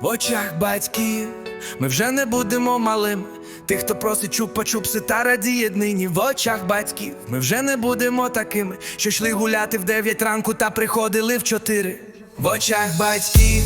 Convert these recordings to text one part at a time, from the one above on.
В очах батьків ми вже не будемо малими. Тих, хто просить чупа-чупси та радіє нині в очах батьків. Ми вже не будемо такими, що йшли гуляти в дев'ять ранку та приходили в чотири. В очах батьків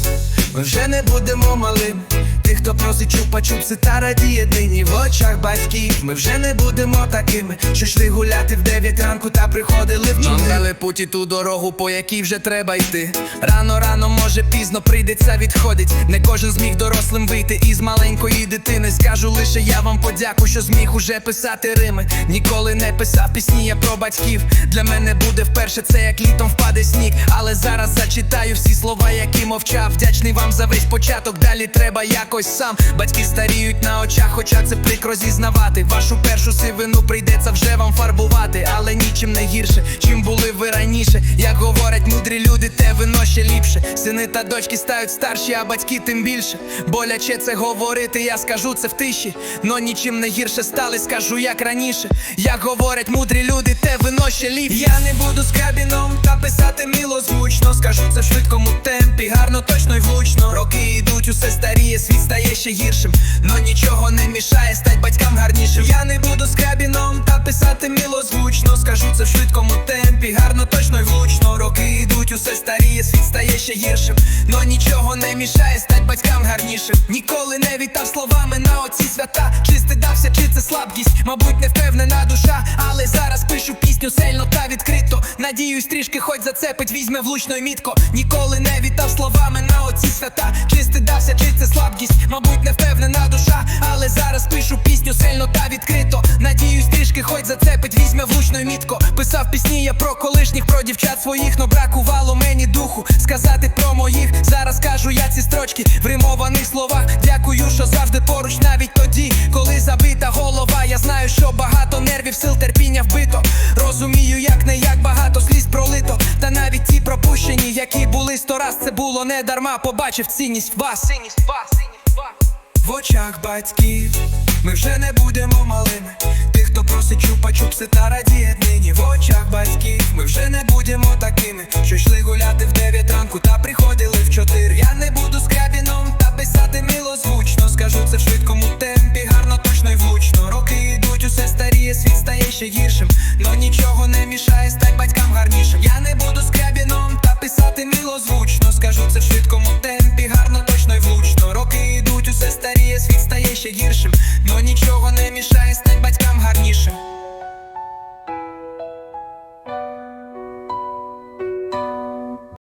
ми вже не будемо малими. Тих, хто просить чупа-чупси та радіє нині в очах батьків. Ми вже не будемо такими, що йшли гуляти в 9 ранку та приходили в 4. Нам дали путі ту дорогу, по якій вже треба йти. Рано, рано, може, пізно прийдеться відходить. Не кожен зміг дорослим вийти із маленької дитини. Скажу лише я вам подяку, що зміг уже писати рими. Ніколи не писав пісні я про батьків. Для мене буде вперше це як літом впаде сніг. Зараз зачитаю всі слова, які мовчав. Вдячний вам за весь початок. Далі треба якось сам. Батьки старіють на очах, хоча це прикро зізнавати. Вашу першу сивину прийдеться вже вам фарбувати, але нічим не гірше, чим були ви раніше. Як говорять мудрі люди, те вино ще ліпше. Сини та дочки стають старші, а батьки тим більше. Боляче це говорити, я скажу це в тиші. Но нічим не гірше стали, скажу як раніше. Як говорять мудрі люди, те вино ще ліпше. Я не буду скабіном та писати мило звучно. Скажу це в швидкому темпі, гарно, точно й влучно. Роки йдуть, усе старіє, світ стає ще гіршим. Но нічого не мішає стать батькам гарнішим. Я не буду скабіном та писати мило звучно. Скажу це в швидкому темпі, гарно, точно й влучно. Роки йдуть, усе старіє, світ стає ще гіршим. Но нічого не мішає стать батькам гарнішим. Ніколи не вітав словами на оці свята. Чи стидався, чи це слабкість, мабуть, не впевнена душа. Але зараз пишу пісню сильно та відкрито. Надіюсь, трішки хоч зацепить, візьме влучно й мітко. Ніколи не вітав словами на оці свята. Чи стидався, чи це слабкість, мабуть, не впевнена душа. Але зараз пишу пісню сильно та відкрито. Надіюсь, трішки хоч зацепить, візьме влучно й мітко. Писав пісні я про колишніх, про дівчат своїх, но бракувало мені духу. Сказати про моїх, зараз кажу я ці строчки в римованих словах. Дякую, що завжди поруч, навіть тоді, коли забита голова. Я знаю, що багато нервів, сил терпіння Дні, які були сто раз, це було не дарма. Побачив цінність вас. Цінність вас, цінність вас в очах батьків. Ми вже не будемо малими. Тих, хто просить чупа-чупси та радіє днині. В очах батьків. Ми вже не будемо такими, що йшли гуляти в 9 ранку та приходили в чотири. Я не буду скрябіном та писати милозвучно. Скажу це в швидкому темпі, гарно, точно й влучно. Роки йдуть, усе старіє, світ стає ще гіршим, но нічого не мішає стати ще гіршим, но нічого не мішає